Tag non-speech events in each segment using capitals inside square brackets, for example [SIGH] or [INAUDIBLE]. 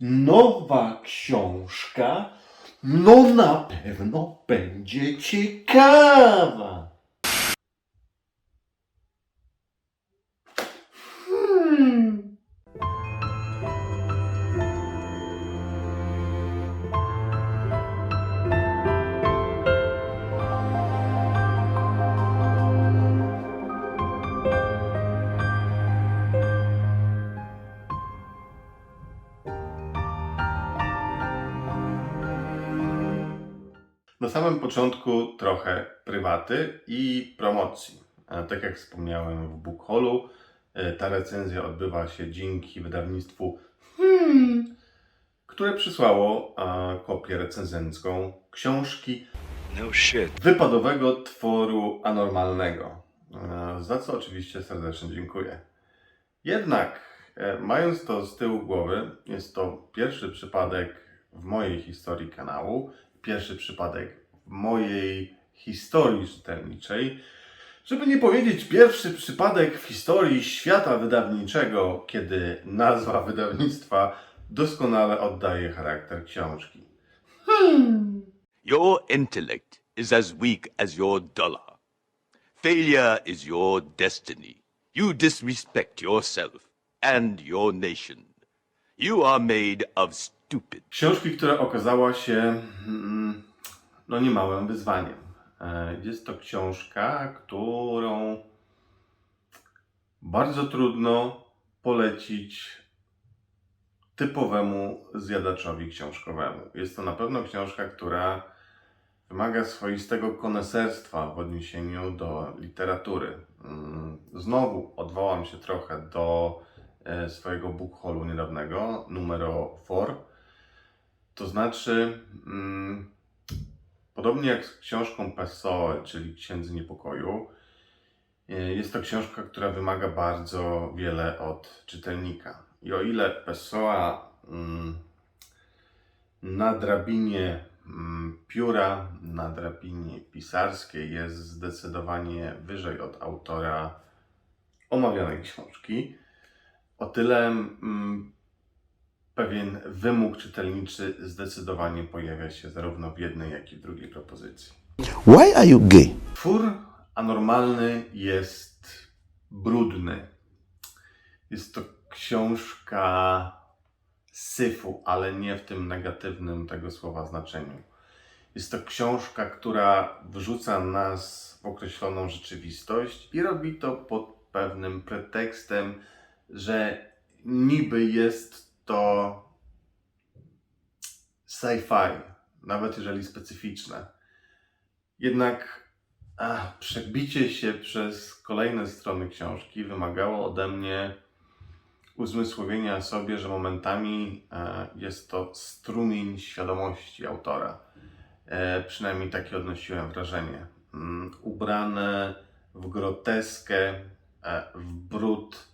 Nowa książka? No na pewno będzie ciekawa. Samym początku trochę prywaty i promocji. E, Tak jak wspomniałem w Bookhallu, e, ta recenzja odbywa się dzięki wydawnictwu hmm, które przysłało e, kopię recenzencką książki No shit. wypadowego tworu anormalnego. E, Za co oczywiście serdecznie dziękuję. Jednak, e, mając to z tyłu głowy, jest to pierwszy przypadek w mojej historii kanału, pierwszy przypadek mojej historii czytelniczej, żeby nie powiedzieć pierwszy przypadek w historii świata wydawniczego, kiedy nazwa wydawnictwa doskonale oddaje charakter książki. Your intellect is as weak as your dollar. Failure is your destiny. You disrespect yourself and your nation. You are made of stupid. Książki, która okazała się mm, no niemałym wyzwaniem. E, Jest to książka, którą bardzo trudno polecić typowemu zjadaczowi książkowemu. Jest to na pewno książka, która wymaga swoistego koneserstwa w odniesieniu do literatury. Mm, Znowu odwołam się trochę do e, swojego bookhallu niedawnego, numero 4. To znaczy, mm, podobnie jak z książką Pessoa, czyli Księdzy Niepokoju, e, jest to książka, która wymaga bardzo wiele od czytelnika. I o ile Pessoa mm, na drabinie mm, pióra, na drabinie pisarskiej jest zdecydowanie wyżej od autora omawianej książki, o tyle mm, pewien wymóg czytelniczy zdecydowanie pojawia się zarówno w jednej, jak i w drugiej propozycji. Why are you gay? Twór anormalny jest brudny. Jest to książka syfu, ale nie w tym negatywnym tego słowa znaczeniu. Jest to książka, która wrzuca nas w określoną rzeczywistość i robi to pod pewnym pretekstem, że niby jest to sci-fi, nawet jeżeli specyficzne. Jednak ach, przebicie się przez kolejne strony książki wymagało ode mnie uzmysłowienia sobie, że momentami e, jest to strumień świadomości autora. E, przynajmniej takie odnosiłem wrażenie. Mm, ubrane w groteskę, e, w brud,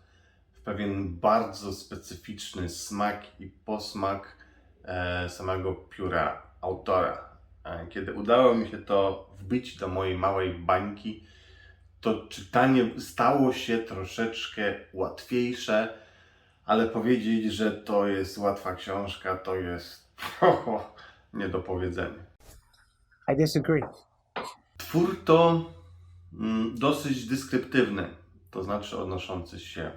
pewien bardzo specyficzny smak i posmak e, samego pióra autora. E, Kiedy udało mi się to wbić do mojej małej bańki, to czytanie stało się troszeczkę łatwiejsze, ale powiedzieć, że to jest łatwa książka, to jest [LAUGHS] nie do powiedzenia. I disagree. Twór to mm, dosyć dyskryptywny, to znaczy odnoszący się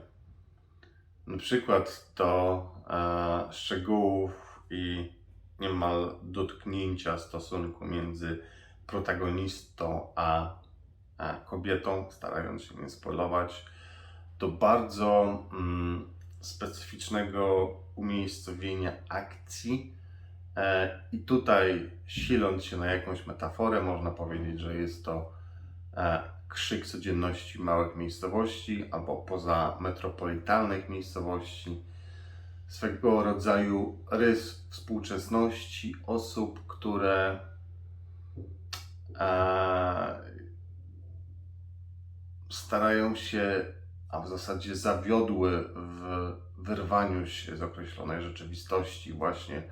na przykład do e, szczegółów i niemal dotknięcia stosunku między protagonistą a, a kobietą, starając się nie spoilować, do bardzo mm, specyficznego umiejscowienia akcji. E, I tutaj, siląc się na jakąś metaforę, można powiedzieć, że jest to e, krzyk codzienności małych miejscowości albo poza metropolitalnych miejscowości. Swego rodzaju rys współczesności osób, które e, starają się, a w zasadzie zawiodły w wyrwaniu się z określonej rzeczywistości, właśnie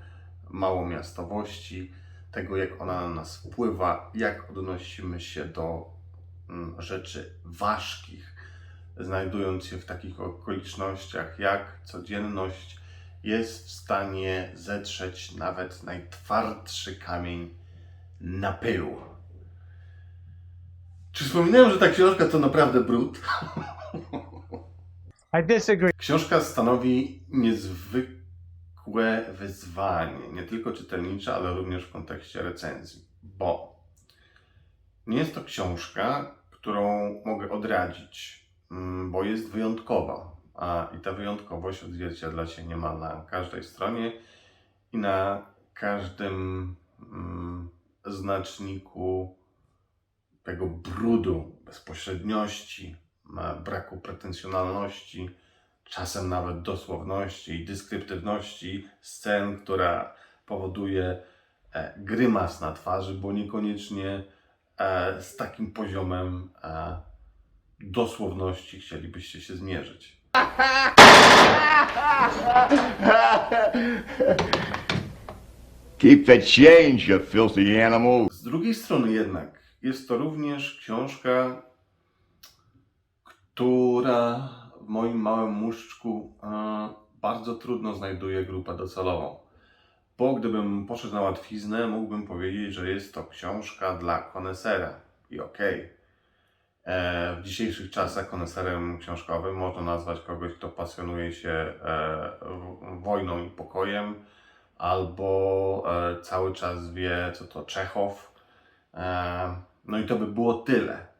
małomiastowości, tego jak ona na nas wpływa, jak odnosimy się do rzeczy ważkich, znajdując się w takich okolicznościach jak codzienność, jest w stanie zetrzeć nawet najtwardszy kamień na pył. Czy wspominałem, że ta książka to naprawdę brud? [LAUGHS] I disagree. Książka stanowi niezwykłe wyzwanie, nie tylko czytelnicze, ale również w kontekście recenzji, bo nie jest to książka, którą mogę odradzić, mm, bo jest wyjątkowa, a i ta wyjątkowość odzwierciedla się niemal na każdej stronie i na każdym mm, znaczniku tego brudu, bezpośredniości, braku pretensjonalności, czasem nawet dosłowności i dyskryptywności scen, która powoduje e, grymas na twarzy, bo niekoniecznie z takim poziomem e, dosłowności chcielibyście się zmierzyć. Keep the change, you filthy animal. Z drugiej strony jednak jest to również książka, która w moim małym muszczku e, bardzo trudno znajduje grupę docelową. Bo gdybym poszedł na łatwiznę, mógłbym powiedzieć, że jest to książka dla konesera. I okej. E, W dzisiejszych czasach koneserem książkowym można nazwać kogoś, kto pasjonuje się e, wojną i pokojem, albo e, cały czas wie, co to Czechow. E, No i to by było tyle.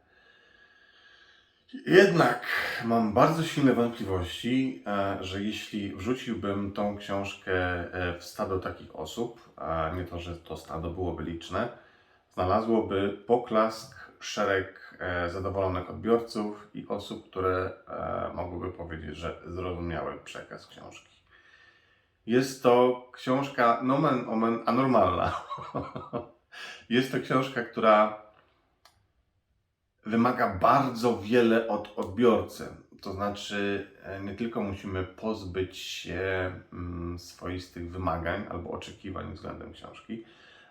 Jednak mam bardzo silne wątpliwości, e, że jeśli wrzuciłbym tą książkę e, w stado takich osób, a nie to, że to stado byłoby liczne, znalazłoby poklask szereg e, zadowolonych odbiorców i osób, które mogłyby powiedzieć, że zrozumiały przekaz książki. Jest to książka nomen omen anormalna. [LAUGHS] Jest to książka, która wymaga bardzo wiele od odbiorcy. To znaczy, e, nie tylko musimy pozbyć się mm, swoistych wymagań albo oczekiwań względem książki,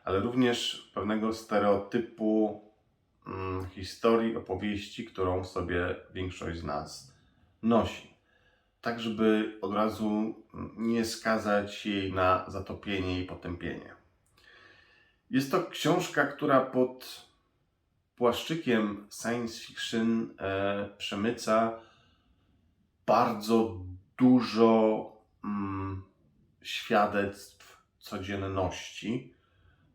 ale również pewnego stereotypu mm, historii, opowieści, którą sobie większość z nas nosi. Tak, żeby od razu mm, nie skazać jej na zatopienie i potępienie. Jest to książka, która pod płaszczykiem science fiction e, przemyca bardzo dużo mm, świadectw codzienności,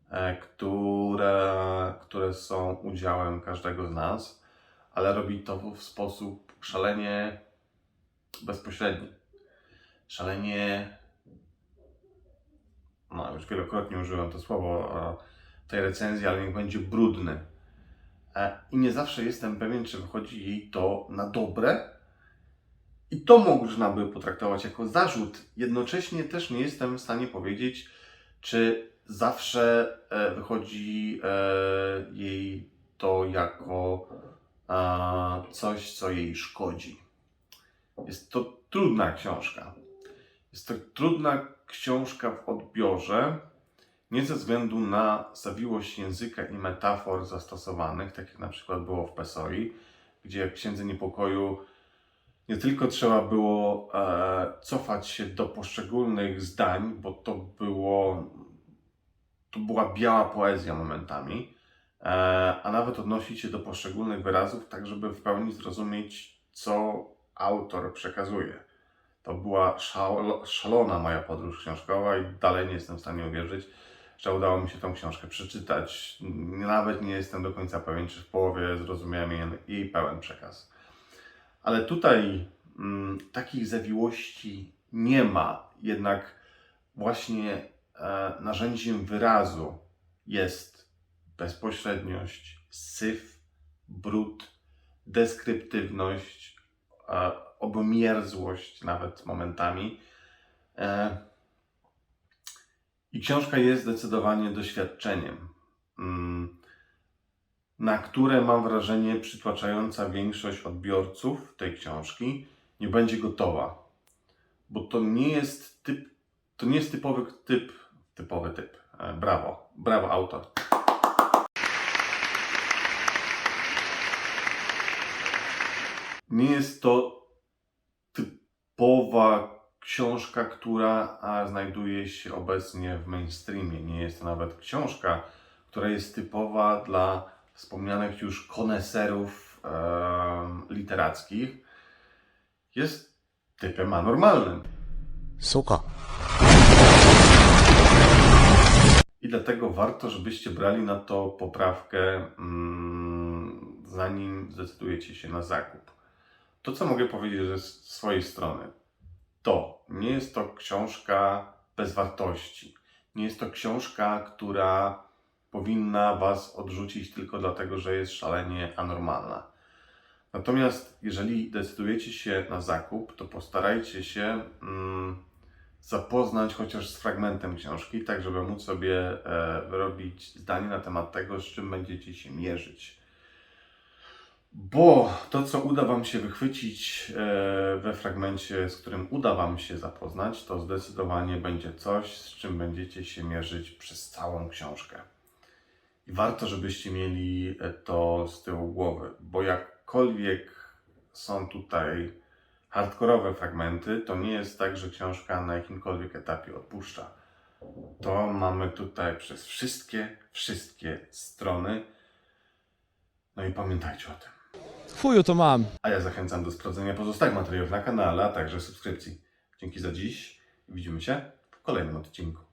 e, które, które są udziałem każdego z nas, ale robi to w sposób szalenie bezpośredni. Szalenie. No, już wielokrotnie użyłem to słowo e, tej recenzji, ale niech będzie brudny. E, I nie zawsze jestem pewien, czy wychodzi jej to na dobre. I to można by potraktować jako zarzut. Jednocześnie też nie jestem w stanie powiedzieć, czy zawsze e, wychodzi e, jej to jako coś, co jej szkodzi. Jest to trudna książka. Jest to trudna książka w odbiorze, nie ze względu na zawiłość języka i metafor zastosowanych, tak jak na przykład było w Pesoi, gdzie w Księdze Niepokoju nie tylko trzeba było e, cofać się do poszczególnych zdań, bo to było to była biała poezja momentami, e, a nawet odnosić się do poszczególnych wyrazów, tak żeby w pełni zrozumieć, co autor przekazuje. To była szalo, szalona moja podróż książkowa i dalej nie jestem w stanie uwierzyć, że udało mi się tą książkę przeczytać. Nawet nie jestem do końca pewien, czy w połowie zrozumiałem jej, pełen przekaz. Ale tutaj mm, takich zawiłości nie ma, jednak właśnie e, narzędziem wyrazu jest bezpośredniość, syf, brud, deskryptywność, e, obmierzłość nawet momentami. E, I książka jest zdecydowanie doświadczeniem, mm, na które mam wrażenie przytłaczająca większość odbiorców tej książki nie będzie gotowa. Bo to nie jest typ, to nie jest typowy typ, typowy typ. E, Brawo, brawo autor. Nie jest to typowa książka, która znajduje się obecnie w mainstreamie. Nie jest to nawet książka, która jest typowa dla wspomnianych już koneserów e, literackich. Jest typem anormalnym. Suka. I dlatego warto, żebyście brali na to poprawkę, mm, zanim zdecydujecie się na zakup. To, co mogę powiedzieć ze swojej strony, to nie jest to książka bez wartości. Nie jest to książka, która powinna Was odrzucić tylko dlatego, że jest szalenie anormalna. Natomiast jeżeli decydujecie się na zakup, to postarajcie się mm, zapoznać chociaż z fragmentem książki, tak żeby móc sobie e, wyrobić zdanie na temat tego, z czym będziecie się mierzyć. Bo to, co uda Wam się wychwycić e, we fragmencie, z którym uda Wam się zapoznać, to zdecydowanie będzie coś, z czym będziecie się mierzyć przez całą książkę. I warto, żebyście mieli e, to z tyłu głowy, bo jakkolwiek są tutaj hardkorowe fragmenty, to nie jest tak, że książka na jakimkolwiek etapie odpuszcza. To mamy tutaj przez wszystkie, wszystkie strony. No i pamiętajcie o tym. Fuju to mam. A ja zachęcam do sprawdzenia pozostałych materiałów na kanale, a także subskrypcji. Dzięki za dziś. Widzimy się w kolejnym odcinku.